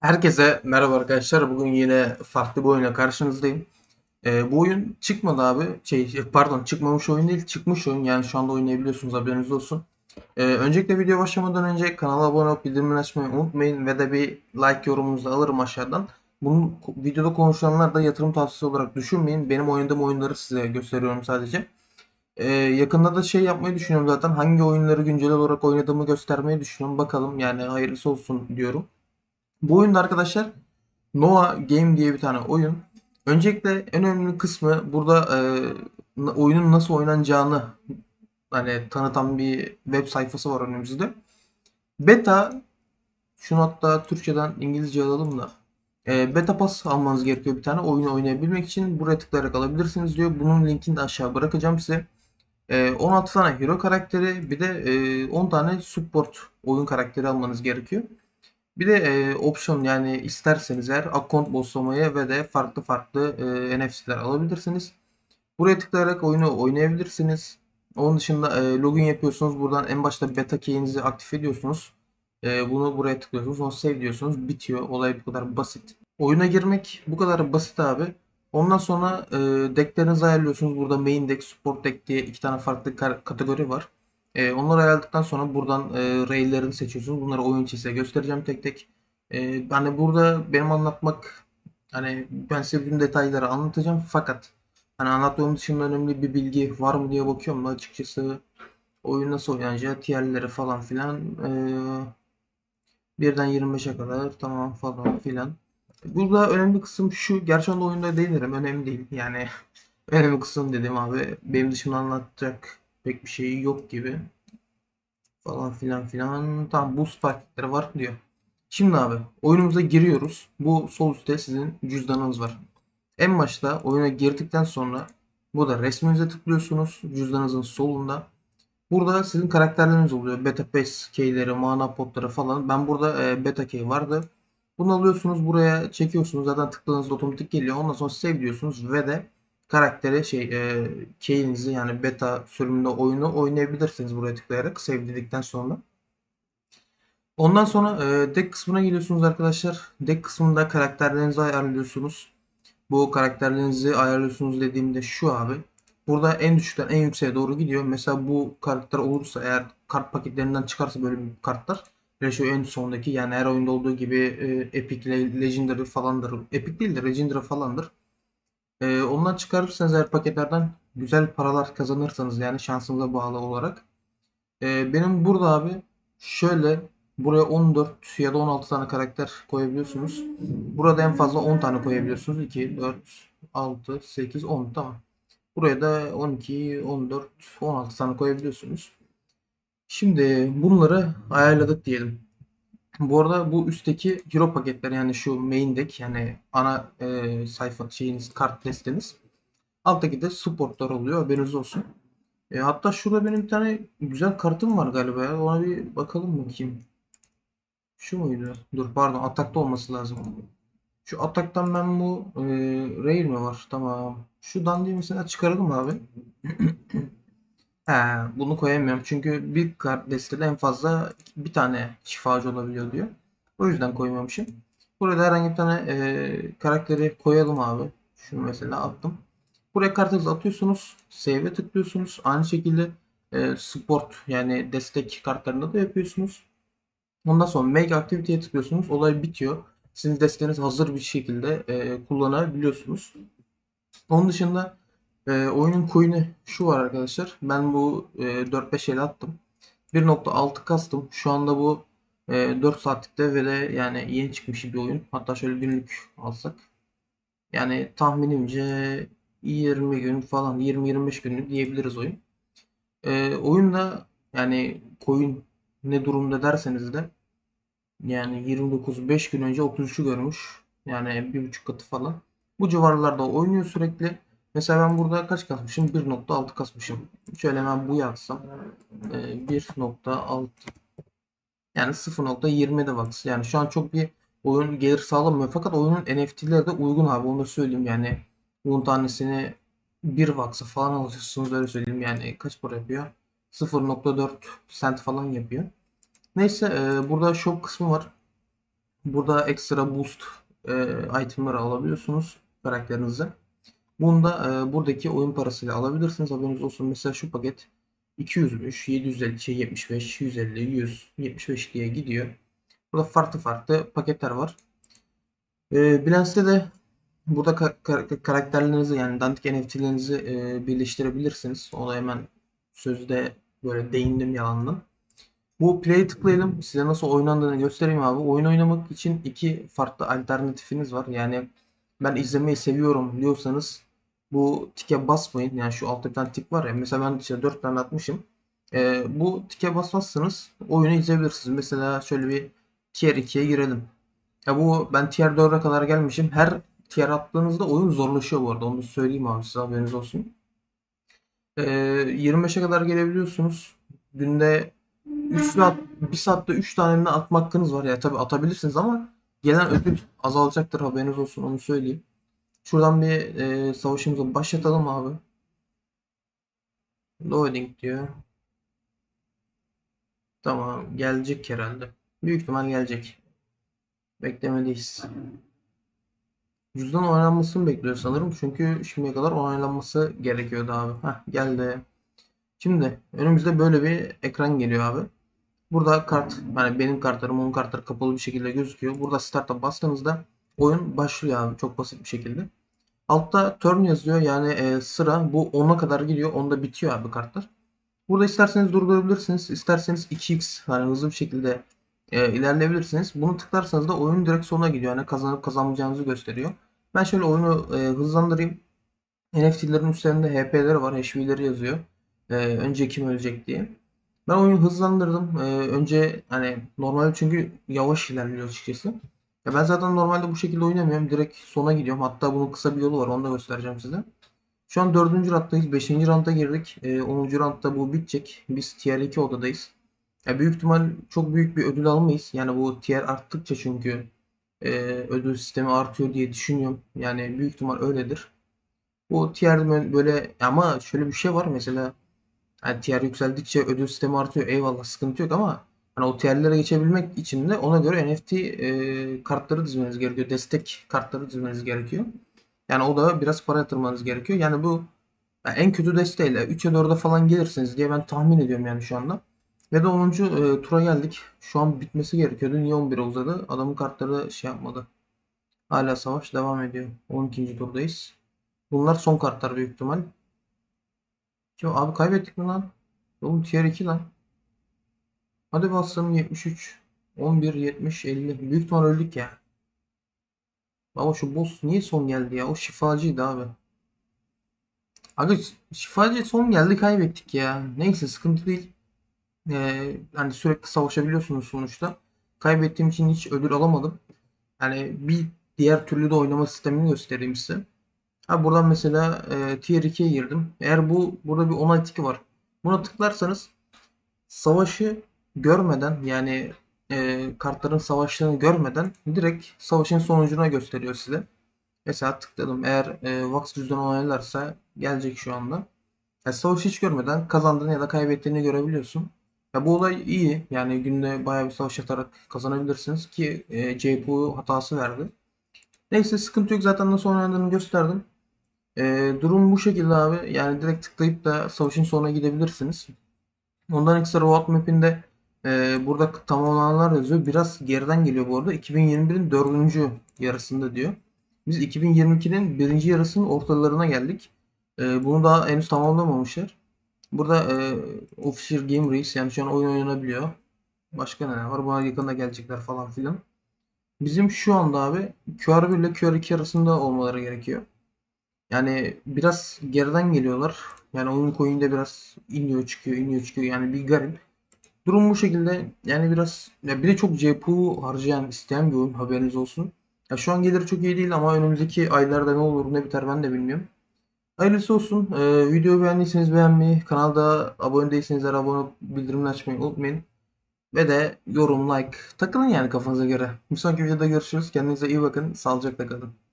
Herkese merhaba arkadaşlar. Bugün yine farklı bir oyuna karşınızdayım. Ee, bu oyun çıkmadı abi. Şey, pardon çıkmamış oyun değil, çıkmış oyun. Yani şu anda oynayabiliyorsunuz haberiniz olsun. Ee, öncelikle video başlamadan önce kanala abone olup bildirimleri açmayı unutmayın ve de bir like yorumunuzu alırım aşağıdan. Bunun videoda konuşulanlar da yatırım tavsiyesi olarak düşünmeyin. Benim oynadığım oyunları size gösteriyorum sadece. Ee, yakında da şey yapmayı düşünüyorum zaten. Hangi oyunları güncel olarak oynadığımı göstermeyi düşünüyorum. Bakalım yani hayırlısı olsun diyorum. Bu oyunda arkadaşlar Noah Game diye bir tane oyun. Öncelikle en önemli kısmı burada e, oyunun nasıl oynanacağını hani tanıtan bir web sayfası var önümüzde. Beta şunu hatta Türkçeden İngilizce alalım da. E, beta pass almanız gerekiyor bir tane oyunu oynayabilmek için. Buraya tıklayarak alabilirsiniz diyor. Bunun linkini de aşağı bırakacağım size. E, 16 tane hero karakteri bir de e, 10 tane support oyun karakteri almanız gerekiyor. Bir de e, option yani isterseniz eğer account bosslamayı ve de farklı farklı e, NFC'ler alabilirsiniz. Buraya tıklayarak oyunu oynayabilirsiniz. Onun dışında e, login yapıyorsunuz. Buradan en başta beta key'inizi aktif ediyorsunuz. E, bunu buraya tıklıyorsunuz. Sonra save diyorsunuz. Bitiyor. Olay bu kadar basit. Oyuna girmek bu kadar basit abi. Ondan sonra e, decklerinizi ayarlıyorsunuz. Burada main deck, support deck diye iki tane farklı kategori var. E, onları ayarladıktan sonra buradan e, rail'lerini seçiyorsunuz. Bunları oyun içi size göstereceğim tek tek. E, hani burada benim anlatmak hani ben size bütün detayları anlatacağım fakat hani anlattığım dışında önemli bir bilgi var mı diye bakıyorum da açıkçası oyun nasıl oynanacağı, tierleri falan filan e, birden 25'e kadar tamam falan filan. Burada önemli kısım şu. Gerçi onda oyunda değinirim. Önemli değil. Yani önemli kısım dedim abi. Benim dışımda anlatacak pek bir şey yok gibi. Falan filan filan. Tamam boost paketleri var diyor. Şimdi abi oyunumuza giriyoruz. Bu sol üstte sizin cüzdanınız var. En başta oyuna girdikten sonra burada resminize tıklıyorsunuz. Cüzdanınızın solunda. Burada sizin karakterleriniz oluyor. Beta Pass keyleri, mana potları falan. Ben burada e, beta key vardı. Bunu alıyorsunuz buraya çekiyorsunuz. Zaten tıkladığınızda otomatik geliyor. Ondan sonra save diyorsunuz ve de karakteri şey e, key'inizi yani beta sürümünde oyunu oynayabilirsiniz buraya tıklayarak save dedikten sonra. Ondan sonra e, deck kısmına geliyorsunuz arkadaşlar. Deck kısmında karakterlerinizi ayarlıyorsunuz. Bu karakterlerinizi ayarlıyorsunuz dediğimde şu abi. Burada en düşükten en yükseğe doğru gidiyor. Mesela bu karakter olursa eğer kart paketlerinden çıkarsa böyle bir kartlar şu en sondaki yani her oyunda olduğu gibi e, Epic, Legendary falandır. Epic değil de Legendary falandır. E, ondan çıkarırsanız eğer paketlerden güzel paralar kazanırsanız yani şansınıza bağlı olarak. E, benim burada abi şöyle buraya 14 ya da 16 tane karakter koyabiliyorsunuz. Burada en fazla 10 tane koyabiliyorsunuz. 2, 4, 6, 8, 10 tamam. Buraya da 12, 14, 16 tane koyabiliyorsunuz. Şimdi bunları ayarladık diyelim. Bu arada bu üstteki hero paketler yani şu main deck yani ana e, sayfa şeyiniz kart listeniz. Alttaki de supportlar oluyor haberiniz olsun. E, hatta şurada benim bir tane güzel kartım var galiba ya. Ona bir bakalım bakayım. Şu muydu? Dur pardon atakta olması lazım. Şu ataktan ben bu e, Rare mi var? Tamam. Şu dandiyi mesela çıkaralım abi. He, bunu koyamıyorum çünkü bir kart destede en fazla bir tane şifacı olabiliyor diyor. O yüzden koymamışım. Burada herhangi bir tane e, karakteri koyalım abi. Şunu mesela attım. Buraya kartınızı atıyorsunuz. Save'e tıklıyorsunuz. Aynı şekilde e, support yani destek kartlarında da yapıyorsunuz. Ondan sonra make activity'ye tıklıyorsunuz. Olay bitiyor. Sizin desteğiniz hazır bir şekilde e, kullanabiliyorsunuz. Onun dışında e, oyunun coin'i şu var arkadaşlar. Ben bu e, 4-5 ele attım. 1.6 kastım. Şu anda bu e, 4 saatlikte ve de yani yeni çıkmış bir oyun. Hatta şöyle günlük alsak. Yani tahminimce 20 gün falan 20-25 günlük diyebiliriz oyun. E, oyunda yani coin ne durumda derseniz de yani 29 5 gün önce 33'ü görmüş. Yani bir buçuk katı falan. Bu civarlarda oynuyor sürekli. Mesela ben burada kaç kasmışım? 1.6 kasmışım. Şöyle hemen bu yazsam. E, 1.6 yani 0.20 de bak. Yani şu an çok bir oyun gelir sağlamıyor. Fakat oyunun NFT'leri de uygun abi. Onu da söyleyeyim. Yani 10 tanesini 1 vaksı falan alıyorsunuz öyle söyleyeyim. Yani kaç para yapıyor? 0.4 cent falan yapıyor. Neyse e, burada shop kısmı var. Burada ekstra boost e, itemları alabiliyorsunuz karakterinize. Bunu da e, buradaki oyun parasıyla alabilirsiniz. Haberiniz olsun. Mesela şu paket 200'müş, 750, şey 75, 150, 100, 75 diye gidiyor. Burada farklı farklı paketler var. E, Binance'de de burada ka- ka- karakterlerinizi yani dandik NFT'lerinizi e, birleştirebilirsiniz. Ona hemen sözde böyle değindim yalandan. Bu play'e tıklayalım. Size nasıl oynandığını göstereyim abi. Oyun oynamak için iki farklı alternatifiniz var. Yani ben izlemeyi seviyorum diyorsanız bu tike basmayın. Yani şu altta bir tane tik var ya. Mesela ben işte 4 tane atmışım. Ee, bu tike basmazsanız oyunu izleyebilirsiniz. Mesela şöyle bir tier 2'ye girelim. Ya bu ben tier 4'e kadar gelmişim. Her tier attığınızda oyun zorlaşıyor bu arada. Onu söyleyeyim abi size haberiniz olsun. Ee, 25'e kadar gelebiliyorsunuz. Günde 3 saat, 1 saatte 3 tane atma hakkınız var. Ya tabii atabilirsiniz ama gelen ödül azalacaktır haberiniz olsun onu söyleyeyim. Şuradan bir e, savaşımızı başlatalım abi. Loading diyor. Tamam gelecek herhalde. Büyük ihtimal gelecek. Beklemedeyiz. Cüzdan onaylanmasını bekliyor sanırım. Çünkü şimdiye kadar onaylanması gerekiyordu abi. Heh geldi. Şimdi önümüzde böyle bir ekran geliyor abi. Burada kart, hani benim kartlarım, onun kartları kapalı bir şekilde gözüküyor. Burada start'a bastığınızda oyun başlıyor abi çok basit bir şekilde. Altta turn yazıyor yani e, sıra bu 10'a kadar gidiyor. 10'da bitiyor abi kartlar. Burada isterseniz durdurabilirsiniz. isterseniz 2x hani hızlı bir şekilde e, ilerleyebilirsiniz. Bunu tıklarsanız da oyun direkt sonuna gidiyor. Yani kazanıp kazanmayacağınızı gösteriyor. Ben şöyle oyunu e, hızlandırayım. NFT'lerin üstlerinde HP'leri var. HV'leri yazıyor. E, önce kim ölecek diye. Ben oyunu hızlandırdım. Ee, önce hani normalde çünkü yavaş ilerliyor açıkçası. Ya ben zaten normalde bu şekilde oynamıyorum. Direkt sona gidiyorum. Hatta bunun kısa bir yolu var. Onu da göstereceğim size. Şu an 4. ranttayız. 5. rantta girdik. Ee, 10. rantta bu bitecek. Biz tier 2 odadayız. Ya büyük ihtimal çok büyük bir ödül almayız. Yani bu tier arttıkça çünkü e, ödül sistemi artıyor diye düşünüyorum. Yani büyük ihtimal öyledir. Bu tier böyle ama şöyle bir şey var mesela yani tier yükseldikçe ödül sistemi artıyor. Eyvallah sıkıntı yok ama hani o tierlere geçebilmek için de ona göre NFT e, kartları dizmeniz gerekiyor. Destek kartları dizmeniz gerekiyor. Yani o da biraz para yatırmanız gerekiyor. Yani bu yani en kötü desteğiyle 3'e 4'e falan gelirsiniz diye ben tahmin ediyorum yani şu anda. Ve de 10. E, tura geldik. Şu an bitmesi gerekiyordu. Niye 11'e uzadı? Adamın kartları şey yapmadı. Hala savaş devam ediyor. 12. turdayız. Bunlar son kartlar büyük ihtimal. Kim abi kaybettik mi lan? Oğlum tier 2 lan. Hadi basalım 73. 11, 70, 50. Büyük ihtimal öldük ya. Ama şu boss niye son geldi ya? O şifacıydı abi. Aga şifacı son geldi kaybettik ya. Neyse sıkıntı değil. Ee, hani sürekli savaşabiliyorsunuz sonuçta. Kaybettiğim için hiç ödül alamadım. Yani bir diğer türlü de oynama sistemini göstereyim size. Ha buradan mesela e, Tier 2'ye girdim. Eğer bu burada bir onay tiki var. Buna tıklarsanız savaşı görmeden yani e, kartların savaştığını görmeden direkt savaşın sonucuna gösteriyor size. Mesela tıkladım. Eğer e, Vax cüzdanı onaylarsa gelecek şu anda. Yani savaşı hiç görmeden kazandığını ya da kaybettiğini görebiliyorsun. Ya bu olay iyi. Yani günde bayağı bir savaş atarak kazanabilirsiniz ki e, CPU hatası verdi. Neyse sıkıntı yok zaten nasıl oynandığını gösterdim. Ee, durum bu şekilde abi. Yani direkt tıklayıp da savaşın sonuna gidebilirsiniz. Ondan ekstra road map'inde e, burada tamamlananlar yazıyor. Biraz geriden geliyor bu arada. 2021'in 4. yarısında diyor. Biz 2022'nin 1. yarısının ortalarına geldik. E, bunu daha henüz tamamlamamışlar. Burada e, Official Game Race yani şu an oyun oynanabiliyor. Başka ne var? Buna yakında gelecekler falan filan. Bizim şu anda abi QR1 ile QR2 arasında olmaları gerekiyor. Yani biraz geriden geliyorlar. Yani oyun coin'de biraz iniyor çıkıyor iniyor çıkıyor yani bir garip. Durum bu şekilde yani biraz ya bir de çok CPU harcayan isteyen bir oyun haberiniz olsun. Ya şu an geliri çok iyi değil ama önümüzdeki aylarda ne olur ne biter ben de bilmiyorum. Hayırlısı olsun. Ee, videoyu beğendiyseniz beğenmeyi, kanalda abone değilseniz de abone olup açmayı unutmayın. Ve de yorum, like takılın yani kafanıza göre. Bir sonraki videoda görüşürüz. Kendinize iyi bakın. Sağlıcakla kalın.